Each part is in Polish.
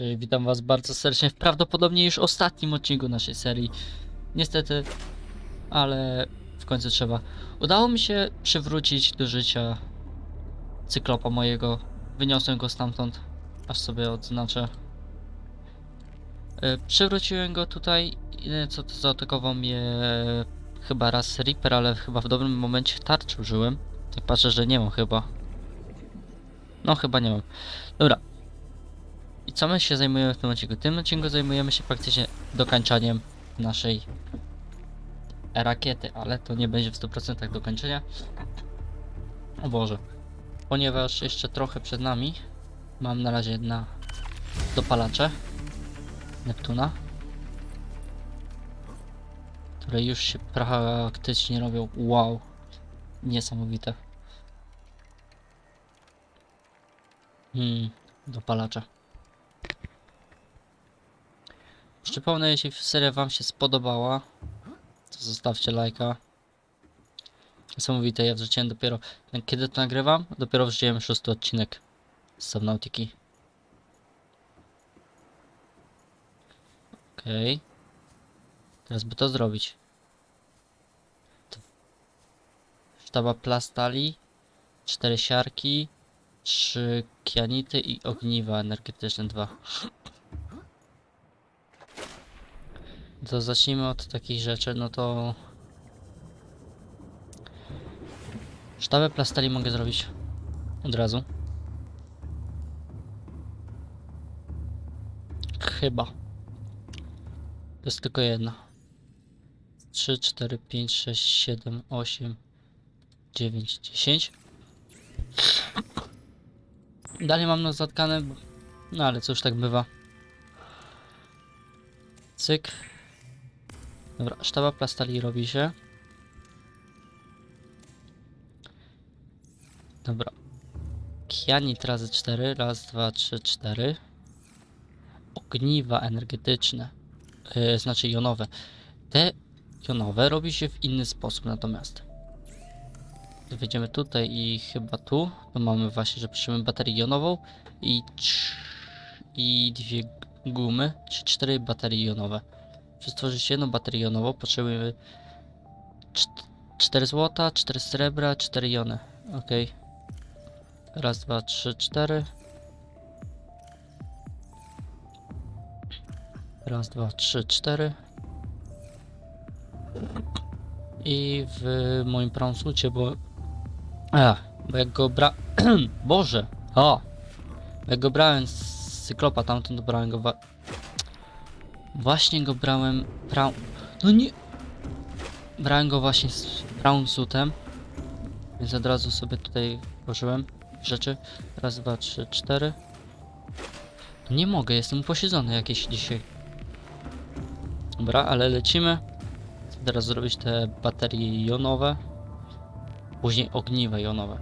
Cześć, witam was bardzo serdecznie w prawdopodobnie już ostatnim odcinku naszej serii. Niestety, ale w końcu trzeba. Udało mi się przywrócić do życia cyklopa mojego. Wyniosłem go stamtąd, aż sobie odznaczę. E, Przywróciłem go tutaj, co zaatakował mnie chyba raz Reaper, ale chyba w dobrym momencie tarczy użyłem. Tak patrzę, że nie mam chyba. No chyba nie mam. Dobra, i co my się zajmujemy w tym odcinku? W tym odcinku zajmujemy się praktycznie dokańczaniem naszej rakiety, ale to nie będzie w 100% dokończenia. O Boże. Ponieważ jeszcze trochę przed nami mam na razie na dopalacze Neptuna, które już się praktycznie robią. Wow. Niesamowite. Hmm, dopalacze. Przypomnę, jeśli seria wam się spodobała, to zostawcie lajka. Niesamowite, ja wrzuciłem dopiero, kiedy to nagrywam? Dopiero wrzuciłem szósty odcinek z Subnautiki. Okej. Okay. Teraz by to zrobić. Sztaba plastali, cztery siarki, trzy kianity i ogniwa energetyczne dwa. To zacznijmy od takich rzeczy, no to... Sztabę plasteli mogę zrobić od razu. Chyba. To jest tylko jedna. 3, 4, 5, 6, 7, 8, 9, 10. Dalej mam no zatkane, no ale cóż tak bywa. Cyk. Dobra, sztaba plastali robi się. Dobra. Kianit razy 4. Raz, dwa, trzy, cztery. Ogniwa energetyczne. Yy, znaczy jonowe. Te jonowe robi się w inny sposób natomiast. Gdy Wejdziemy tutaj i chyba tu. To mamy właśnie, że piszemy baterię jonową i, i dwie gumy, czy cztery baterie jonowe. Żeby stworzyć jedną baterię jonową potrzebujemy 4 złota, 4 srebra, 4 jony. Ok. Raz, dwa, trzy, cztery. Raz, dwa, trzy, cztery. I w moim prawym słucie, bo... A, bo jak go bra... Boże! O! Jak go brałem z cyklopa tamtąd, to brałem go. Właśnie go brałem pra... No nie... Brałem go właśnie z brown suitem. Więc od razu sobie tutaj włożyłem rzeczy. Raz, dwa, trzy, cztery. No nie mogę, jestem uposiedzony jakieś dzisiaj. Dobra, ale lecimy. Chcę teraz zrobić te baterie jonowe. Później ogniwe jonowe.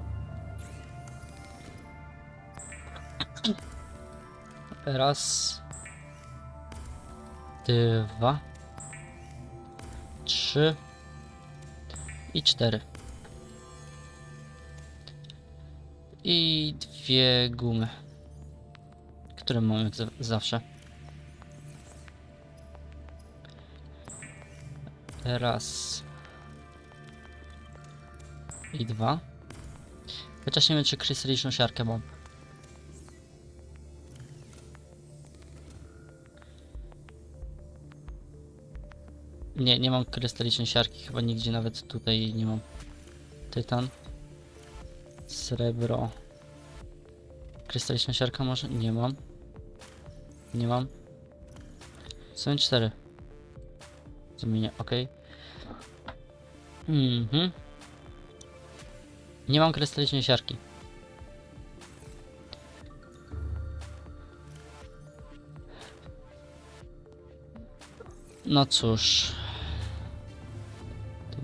Raz, dwa, trzy i cztery. I dwie gumy, które mam jak za zawsze. Raz i dwa. Chociaż nie wiem, czy krystaliczną siarkę mam. Nie, nie mam krystalicznej siarki, chyba nigdzie nawet tutaj nie mam. Tytan. Srebro. Krystaliczna siarka może? Nie mam. Nie mam. Są cztery. Zmienię, ok. Mhm. Nie mam krystalicznej siarki. No cóż.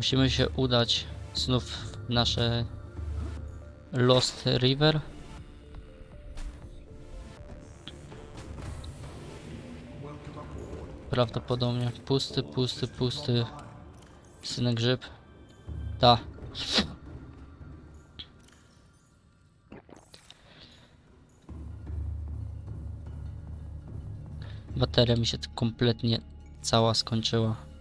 Musimy się udać znów w nasze Lost River. Prawdopodobnie pusty, pusty, pusty synek grzyb. Ta. Bateria mi się kompletnie cała skończyła.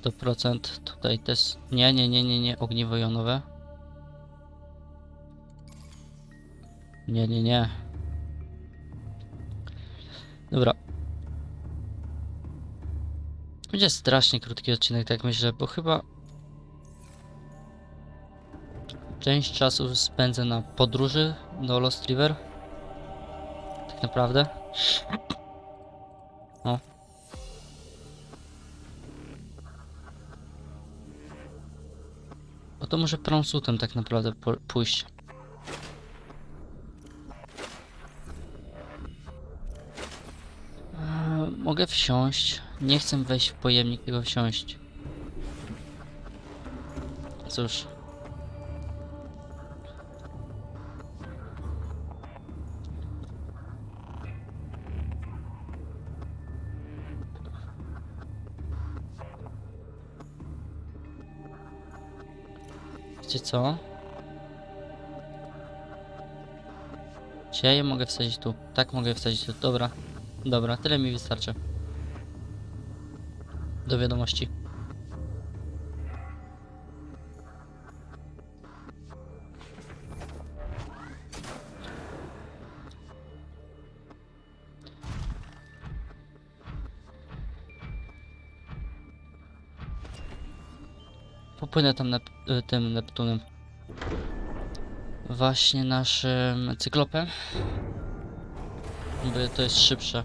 Sto procent tutaj też. Nie, nie, nie, nie, nie, ogniwo jonowe. Nie, nie, nie. Dobra. Będzie strasznie krótki odcinek, tak myślę, bo chyba część czasu spędzę na podróży do Lost River. Tak naprawdę. O. to może pronsutem tak naprawdę pójść. Eee, Mogę wsiąść. Nie chcę wejść w pojemnik, tylko wsiąść. Cóż. Wiecie co? Czy ja je mogę wsadzić tu? Tak, mogę wsadzić tu. Dobra. Dobra, tyle mi wystarczy. Do wiadomości. Popłynę tam nep y, tym Neptunem. Właśnie naszym cyklopem. Bo to jest szybsze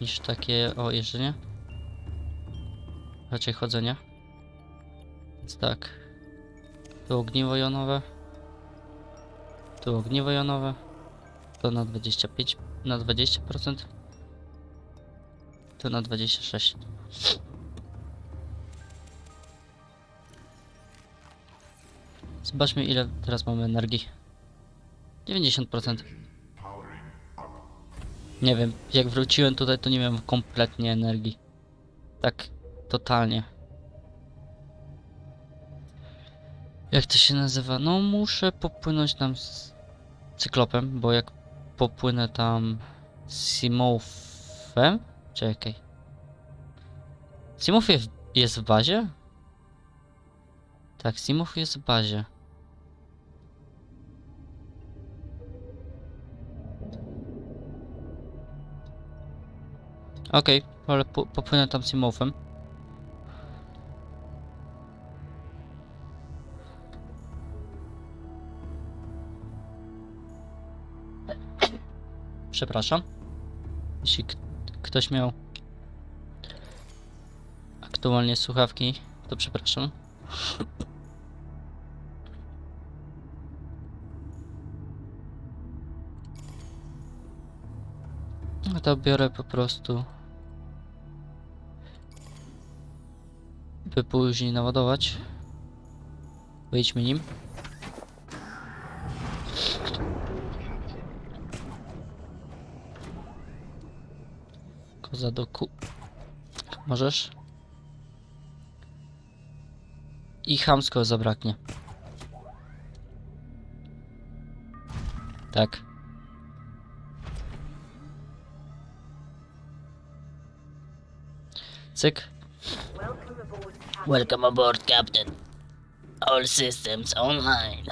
niż takie o jeżdżenie. Raczej chodzenie. Więc tak. Tu ogniwo jonowe. Tu ogniwo jonowe. To na 25, na 20%. Tu na 26. Zobaczmy ile teraz mamy energii. 90%. Nie wiem, jak wróciłem tutaj to nie miałem kompletnie energii. Tak, totalnie. Jak to się nazywa? No muszę popłynąć tam z cyklopem, bo jak popłynę tam Simofem? Czekaj. Simof jest w bazie? Tak, Simof jest w bazie. Okej, ale po, popłynę tam Simofem. Przepraszam. Jeśli ktoś miał aktualnie słuchawki, to przepraszam. No to biorę po prostu. By później naładować. Wyjdźmy nim. Koza do ku... Możesz? I chamsko zabraknie. Tak. Cyk. Welcome aboard, Captain. All systems online.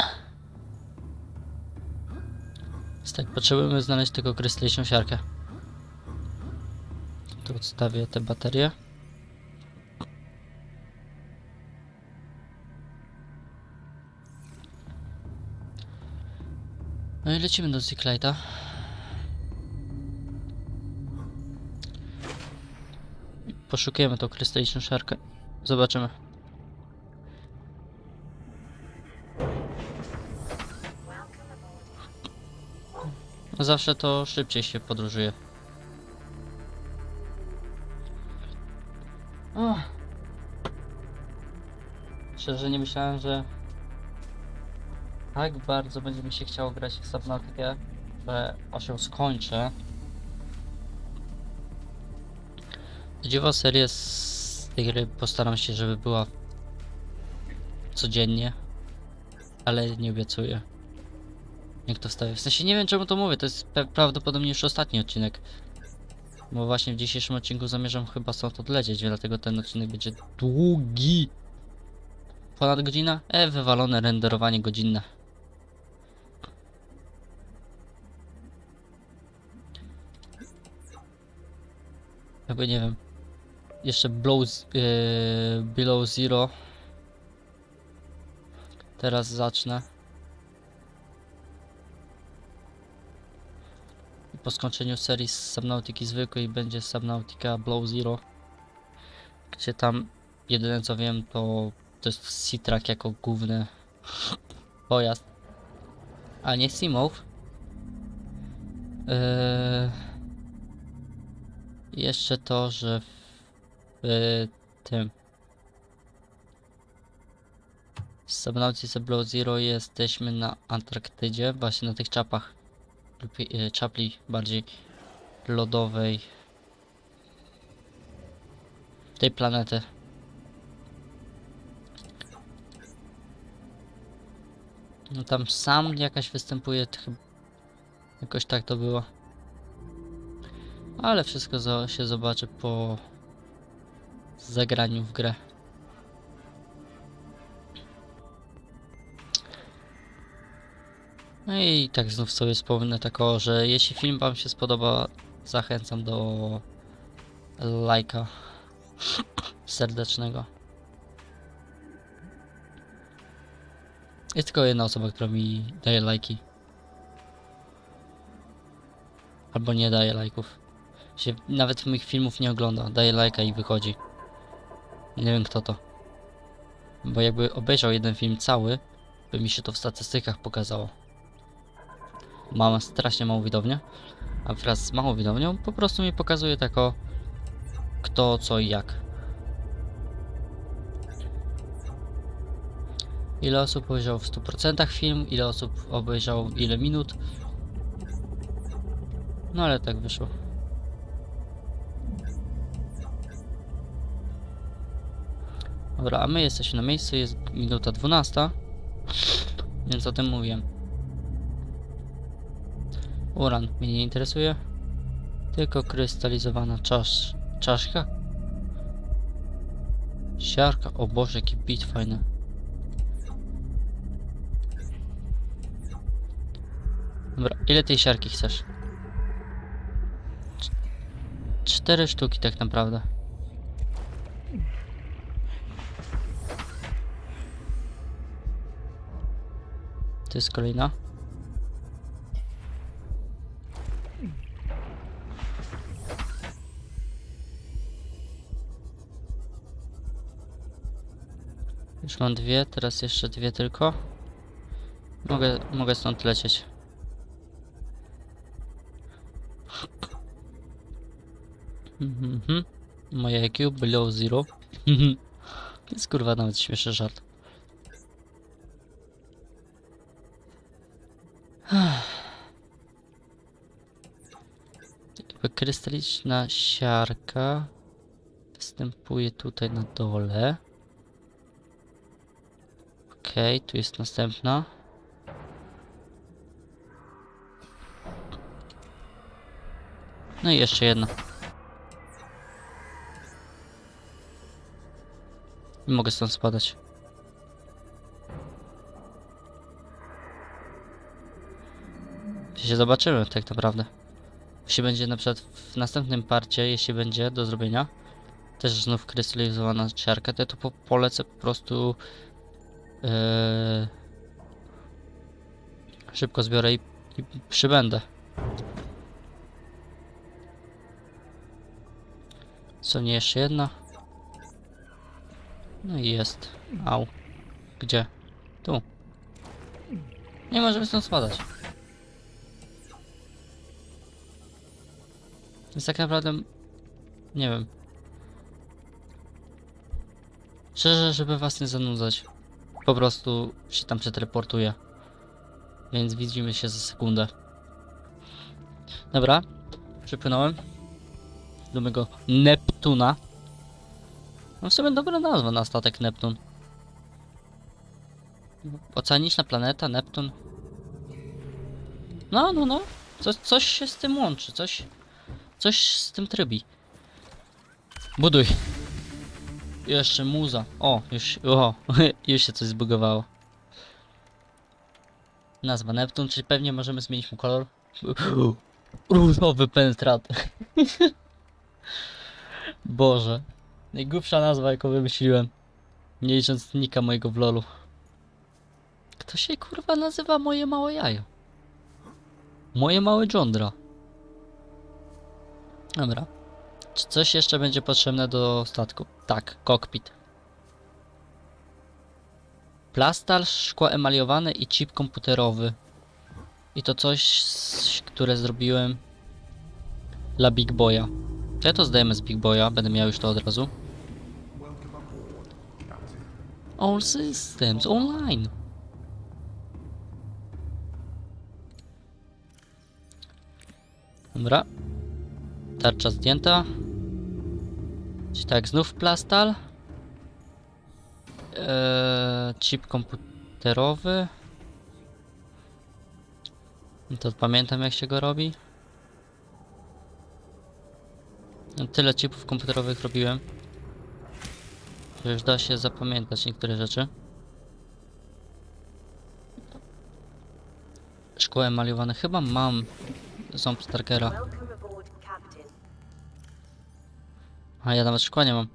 Tak, potrzebujemy znaleźć tylko krystaliczną siarkę. Tu odstawię te baterie. No i lecimy do Zicklighta. Poszukujemy tą krystaliczną siarkę. Zobaczymy. Zawsze to szybciej się podróżuje. O. Szczerze nie myślałem, że tak bardzo będzie mi się chciało grać w Subnautikę, że aż ją skończę. Dziwa serię z tej gry postaram się, żeby była codziennie, ale nie obiecuję. Jak to wstawię? W sensie nie wiem czemu to mówię, to jest prawdopodobnie już ostatni odcinek. Bo właśnie w dzisiejszym odcinku zamierzam chyba stąd odlecieć, dlatego ten odcinek będzie długi. Ponad godzina? E, wywalone renderowanie godzinne. Jakby nie wiem. Jeszcze blow, yy, Below Zero. Teraz zacznę. Po skończeniu serii z Subnautiki zwykłej będzie Subnautica Blow Zero. Gdzie tam jedyne co wiem to to jest Seatrack jako główny pojazd. A nie Seamouth. Yy... Jeszcze to, że w y, tym w Subnautica Below Zero jesteśmy na Antarktydzie, właśnie na tych czapach lub y, czapli bardziej lodowej tej planety. No tam sam jakaś występuje, jakoś tak to było. Ale wszystko się zobaczy po zagraniu w grę. No i tak znów sobie wspomnę tak o, że jeśli film wam się spodoba, zachęcam do lajka serdecznego. Jest tylko jedna osoba, która mi daje lajki. Albo nie daje lajków. Się nawet moich filmów nie ogląda. Daje lajka i wychodzi. Nie wiem kto to. Bo jakby obejrzał jeden film cały, by mi się to w statystykach pokazało. Mam strasznie małą widownię, a wraz z małą widownią po prostu mi pokazuje tak o kto, co i jak. Ile osób obejrzało w 100% film, ile osób obejrzało ile minut. No ale tak wyszło. Dobra, a my jesteśmy na miejscu, jest minuta 12. Więc o tym mówiłem. Uran mnie nie interesuje. Tylko krystalizowana czasz, czaszka. Siarka, o Boże, jaki bit fajny. Dobra, ile tej siarki chcesz? Cz- Cztery sztuki tak naprawdę. To jest kolejna. Już mam dwie, teraz jeszcze dwie tylko. Mogę, mogę stąd lecieć. Mhm. Moje IQ below zero. to jest kurwa nawet śmieszny żart. Jakby krystaliczna siarka występuje tutaj na dole. Okej, tu jest następna. No i jeszcze jedna. I mogę stąd spadać. Się zobaczymy tak naprawdę. Jeśli będzie na przykład w następnym parcie, jeśli będzie do zrobienia, też znów krystalizowana siarka, to ja to po, polecę po prostu yy, szybko zbiorę i, i przybędę. Co nie jeszcze jedna? No i jest. Au. Gdzie? Tu. Nie możemy stąd spadać. Więc tak naprawdę... Nie wiem. Szczerze, żeby was nie zanudzać. Po prostu się tam przeteleportuję. Więc widzimy się za sekundę. Dobra. Przypłynąłem. Do mego Neptuna. No w sumie dobra nazwa na statek Neptun. Oceaniczna planeta, Neptun. No, no, no. Co, coś się z tym łączy, coś... Coś z tym trybi. Buduj. Jeszcze muza. O, już, o, już się coś zbugowało. Nazwa Neptun, czyli pewnie możemy zmienić mu kolor. Różowy penetrat. Boże. Najgłupsza nazwa, jaką wymyśliłem. Nie licząc nika mojego w lolu. Kto się kurwa nazywa moje małe jajo? Moje małe jądra. Dobra. Czy coś jeszcze będzie potrzebne do statku? Tak, kokpit. Plastal, szkło emaliowane i chip komputerowy. I to coś, które zrobiłem dla Big Boya. Ja to zdajemy z Big Boya, będę miał już to od razu. All systems online. Dobra. Tarcza zdjęta. Czyli tak, znów plastal. Eee, chip komputerowy. To pamiętam jak się go robi. No, Tyle chipów komputerowych robiłem. Że już da się zapamiętać niektóre rzeczy. Szkło emaliowane. Chyba mam ząb Starkera. A ja nawet szkła nie mam.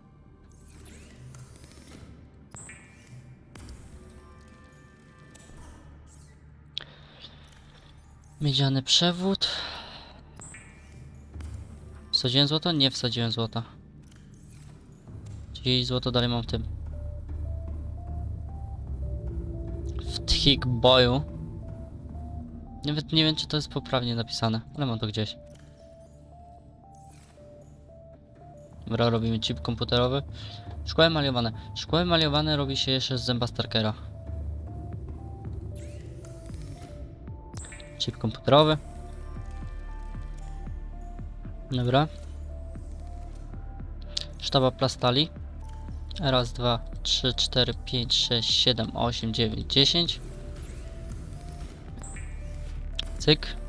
Miedziany przewód. Wsadziłem złoto? Nie wsadziłem złota. Czyli złoto dalej mam w tym. W Tchik boju. Nawet nie wiem czy to jest poprawnie napisane, ale mam to gdzieś. Dobra, robimy chip komputerowy. Szkło emaliowane. Szkło emaliowane robi się jeszcze z zęba Starkera. Chip komputerowy. Dobra. Sztaba plastali. Raz, dwa, trzy, cztery, pięć, sześć, siedem, osiem, dziewięć, dziesięć. Cyk.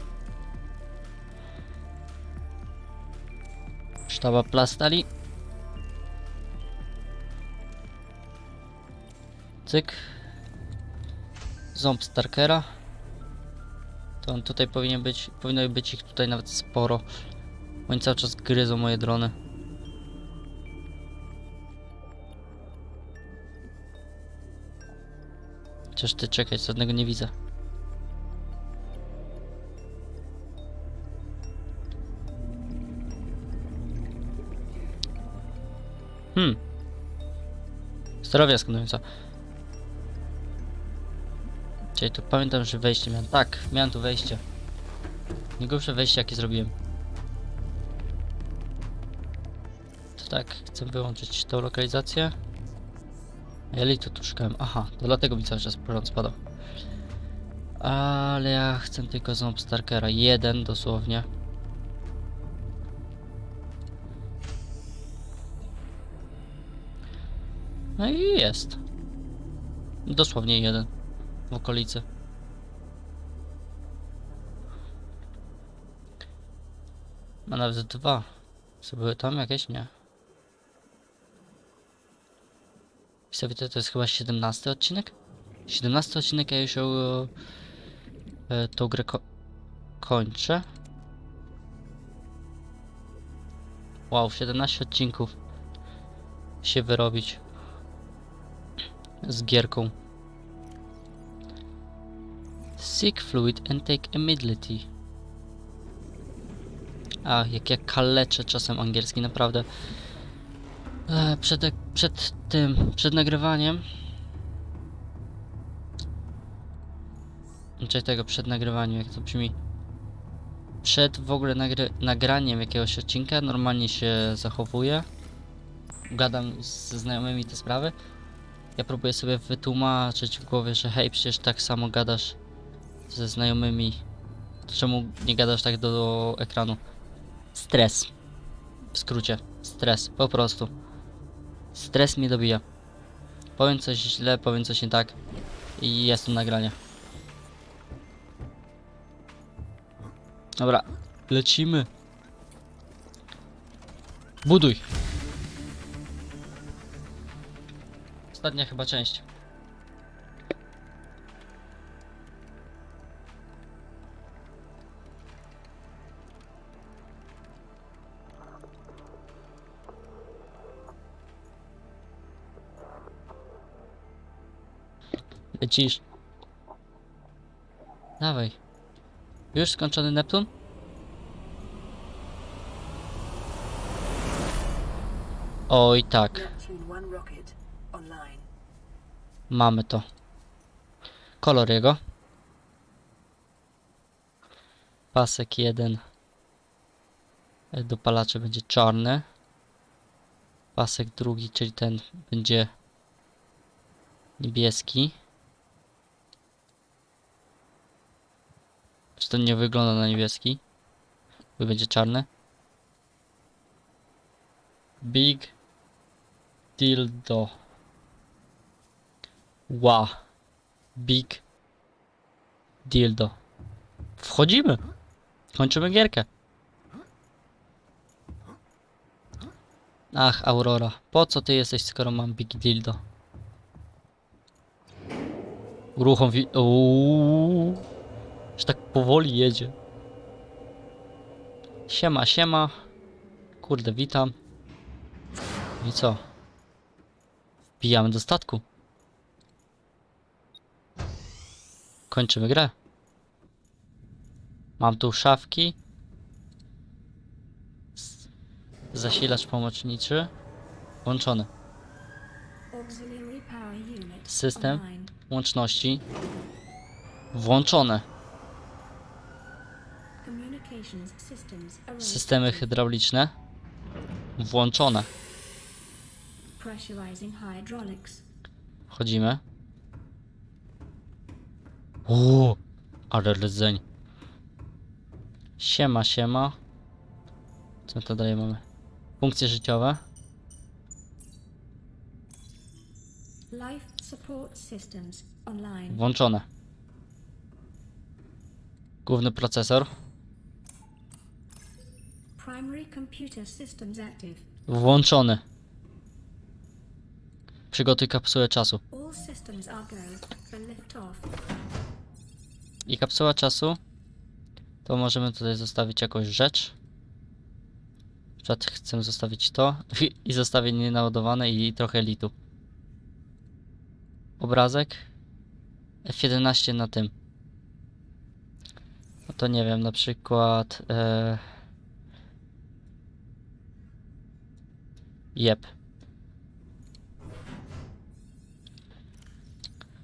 Sztaba plastali. Cyk. Ząb Starkera. To on tutaj powinien być, powinno być ich tutaj nawet sporo. Oni cały czas gryzą moje drony. Chociaż ty czekaj, żadnego nie widzę. Sterowia skanująca. Czyli tu pamiętam, że wejście miałem. Tak, miałem tu wejście. Najgorsze wejście jakie zrobiłem. To tak, chcę wyłączyć tą lokalizację. Ja litu tu szukałem. Aha, to dlatego mi cały czas prąd spadał. Ale ja chcę tylko ząb Starkera. Jeden dosłownie. No i jest. Dosłownie jeden. W okolicy. Ma nawet dwa. Co były tam jakieś? Nie. I sobie to, jest chyba 17 odcinek? 17 odcinek, ja już ją, e, tą grę ko kończę. Wow, 17 odcinków się wyrobić z gierką. Seek fluid and take immediately. A, jak ja kaleczę czasem angielski, naprawdę. E, przed, przed tym, przed nagrywaniem. Znaczy tego, przed nagrywaniem, jak to brzmi. Przed w ogóle nagraniem jakiegoś odcinka normalnie się zachowuję. Gadam ze znajomymi te sprawy. Ja próbuję sobie wytłumaczyć w głowie, że hej, przecież tak samo gadasz ze znajomymi. To czemu nie gadasz tak do, do ekranu? Stres. W skrócie. Stres. Po prostu. Stres mnie dobija. Powiem coś źle, powiem coś nie tak. I jest to nagranie. Dobra, lecimy. Buduj. Ostatnia chyba część. Lecisz. Dawaj. Już skończony Neptun? Oj tak, Neptune 1 rocket online. mamy to. Kolor jego. Pasek jeden dopalaczy będzie czarny. Pasek drugi, czyli ten będzie niebieski. Czy ten nie wygląda na niebieski? Bo będzie czarny. Big dildo. Wow. Big dildo. Wchodzimy. Kończymy gierkę. Ach, Aurora. Po co ty jesteś, skoro mam Big Dildo? Uruchom wi... Uuu. Tak powoli jedzie. Siema, siema. Kurde, witam. I co? Wbijamy do statku. Kończymy grę. Mam tu szafki. Zasilacz pomocniczy. Włączony. System. Łączności. Włączone. Systemy hydrauliczne. Włączone. Wchodzimy. Uuu, ale rdzeń. Siema, siema. Co to dalej mamy? Funkcje życiowe. Life support systems online. Włączone. Główny procesor. Primary computer systems active. Włączony. Przygotuj kapsułę czasu. I kapsuła czasu. To możemy tutaj zostawić jakąś rzecz. Na przykład chcę zostawić to i, i zostawię nienaładowane i trochę litu. Obrazek. F11 na tym. No to nie wiem, na przykład. E... Jep.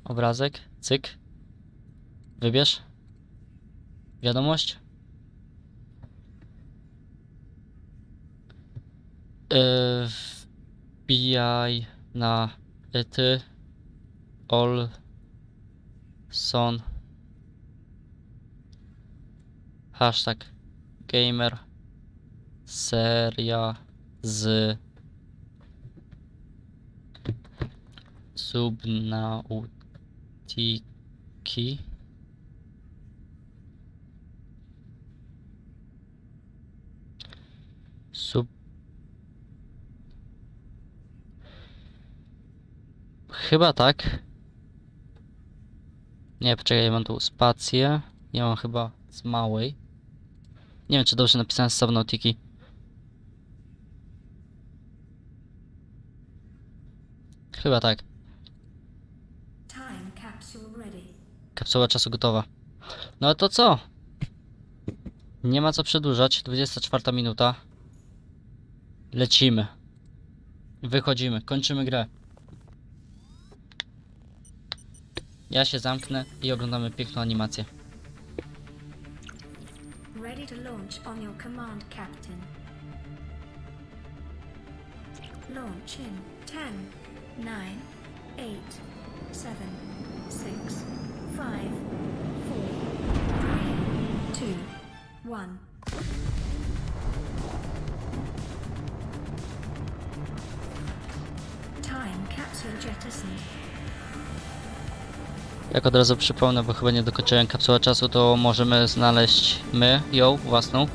Obrazek, cyk. Wybierz. Wiadomość. Yy, na ty Olson hashtag gamer seria z subnautiki Chyba tak. Nie, poczekaj, ja mam tu spację. Ja mam chyba z małej. Nie wiem, czy dobrze napisałem z Subnautiki. Chyba tak. Kapsuła czasu gotowa. No to co? Nie ma co przedłużać. 24 minuta. Lecimy. Wychodzimy. Kończymy grę. Ja się zamknę i oglądamy piękną animację. Ready to launch on your command, Captain. Launch in 10, 9, 8, 7, 6, 5, 4, 3, 2, 1. Time capsule jettisoned. Jak od razu przypomnę, bo chyba nie dokończyłem kapsuła czasu, to możemy znaleźć my ją własną,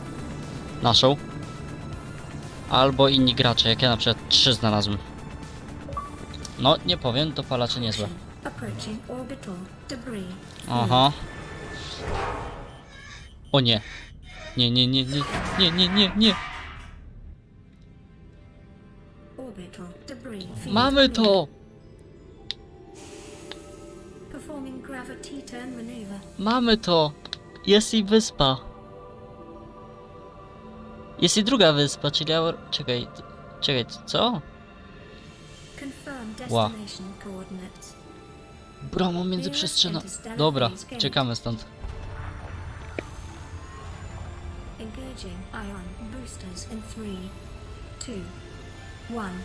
naszą, albo inni gracze, jak ja na przykład trzy znalazłem. No, nie powiem, niezłe. Approaching orbital debris. Aha. O nie. Nie, nie, nie, nie, nie, nie, nie, nie. Mamy to! Mamy to! Jest i wyspa. Jest i druga wyspa, czyli... Aur- Czekaj, czekaj, co? Wow. Brama międzyprzestrzena. Dobra, czekamy stąd. Engaging ion boosters in three, two, one.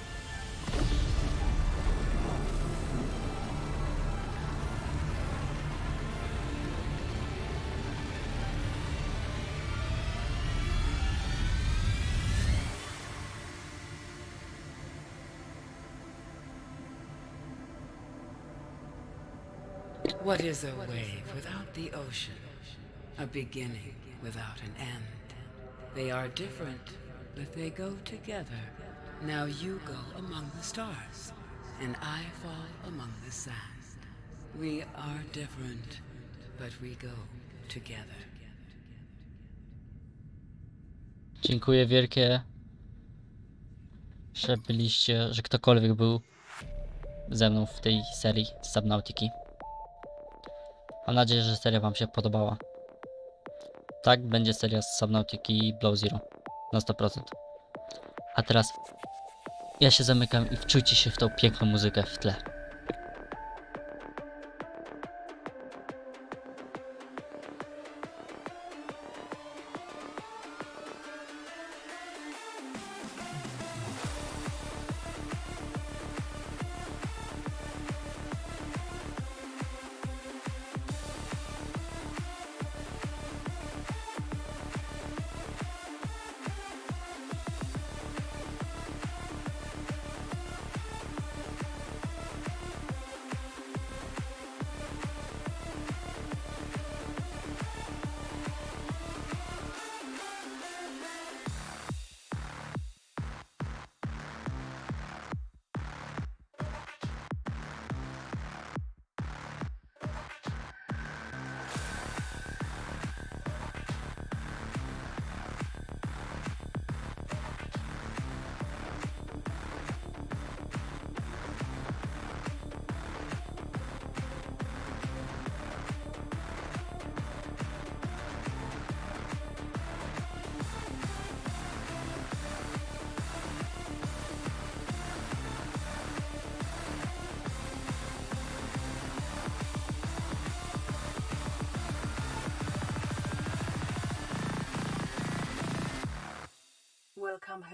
What is a wave without the ocean? A beginning without an end. They are different, but they go together. Now you go among the stars, and I fall among the sand. We are different, but we go together. Dziękuję wielkie, że byliście, że ktokolwiek był ze mną w tej serii Subnautiki. Mam nadzieję, że seria wam się podobała. Tak, będzie seria z Subnautiki Blow Zero. Na 100%. A teraz ja się zamykam i wczujcie się w tą piękną muzykę w tle.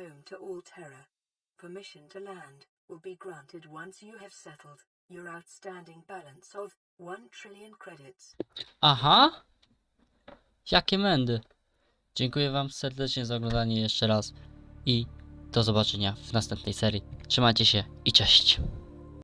Home to All Terra. Permission to land will be granted once you have settled your outstanding balance of 1 trillion credits. Aha! Jakie mędy! Dziękuję wam serdecznie za oglądanie jeszcze raz i do zobaczenia w następnej serii. Trzymajcie się i cześć!